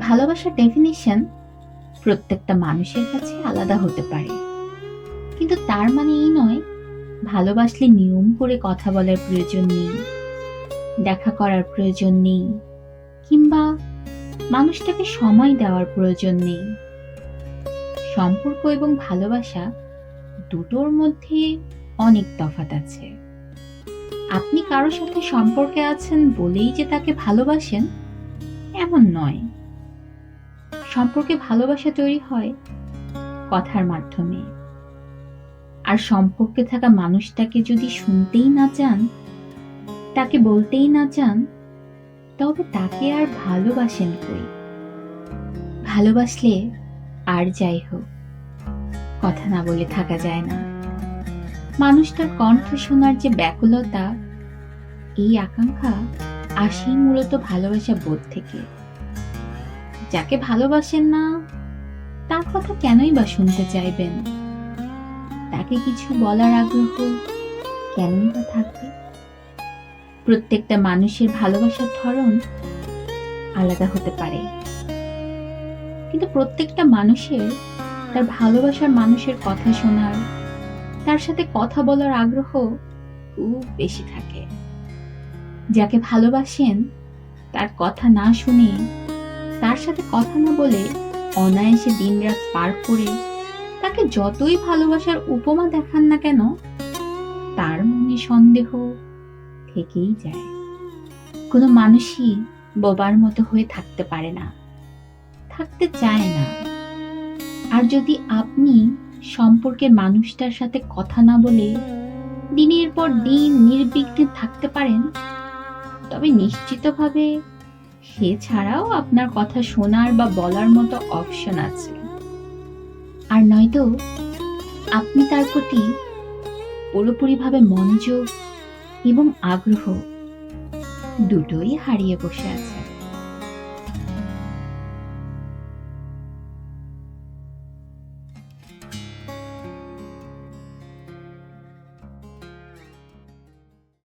ভালোবাসার ডেফিনিশন প্রত্যেকটা মানুষের কাছে আলাদা হতে পারে। কিন্তু তার মানে এই নয়, ভালোবাসলে নিয়ম করে কথা বলার প্রয়োজন নেই, দেখা করার প্রয়োজন নেই, কিংবা মানুষটাকে সময় দেওয়ার প্রয়োজন নেই। সম্পর্ক এবং ভালোবাসা দুটোর মধ্যে অনেক তফাৎ আছে। আপনি কারোর সাথে সম্পর্কে আছেন বলেই যে তাকে ভালোবাসেন, এমন নয়। সম্পর্কে ভালোবাসা তৈরি হয় কথার মাধ্যমে। আর সম্পর্কে থাকা মানুষটাকে যদি শুনতেই না চান, তাকে বলতেই না চান, তবে তাকে আর ভালোবাসেন কই? ভালোবাসলে আর যাই হোক, কথা না বলে থাকা যায় না। মানুষটার কণ্ঠ শোনার যে ব্যাকুলতা, এই আকাঙ্ক্ষা আসেই মূলত ভালোবাসা বোধ থেকে। যাকে ভালোবাসেন না, তার কথা কেনই বা শুনতে চাইবেন? তাকে কিছু বলার আগ্রহ কেনই বা থাকবে? প্রত্যেকটা মানুষের ভালোবাসার ধরন আলাদা হতে পারে। কিন্তু প্রত্যেকটা মানুষের, তার ভালোবাসার মানুষের কথা শোনার, তার সাথে কথা বলার আগ্রহ খুব বেশি থাকে। যাকে ভালোবাসেন, তার কথা না শুনে তার সাথে কথা না বলে অনায়াসে দিনরাত পার করে তাকে যতই ভালোবাসার উপমা দেখান না কেন, তার মনে সন্দেহ থেকেই যায়। কোনো মানুষই বোবার মতো হয়ে থাকতে পারে না, থাকতে চায় না। আর যদি আপনি সম্পর্কের মানুষটার সাথে কথা না বলে দিনের পর দিন নির্বিঘ্নে থাকতে পারেন, তবে নিশ্চিতভাবে সে ছাড়াও আপনার কথা শোনার বা বলার মতো অপশন আছে। আর নয়তো আপনি তার প্রতি পুরোপুরিভাবে মনোযোগ এবং আগ্রহ দুটোই হারিয়ে বসে আছেন।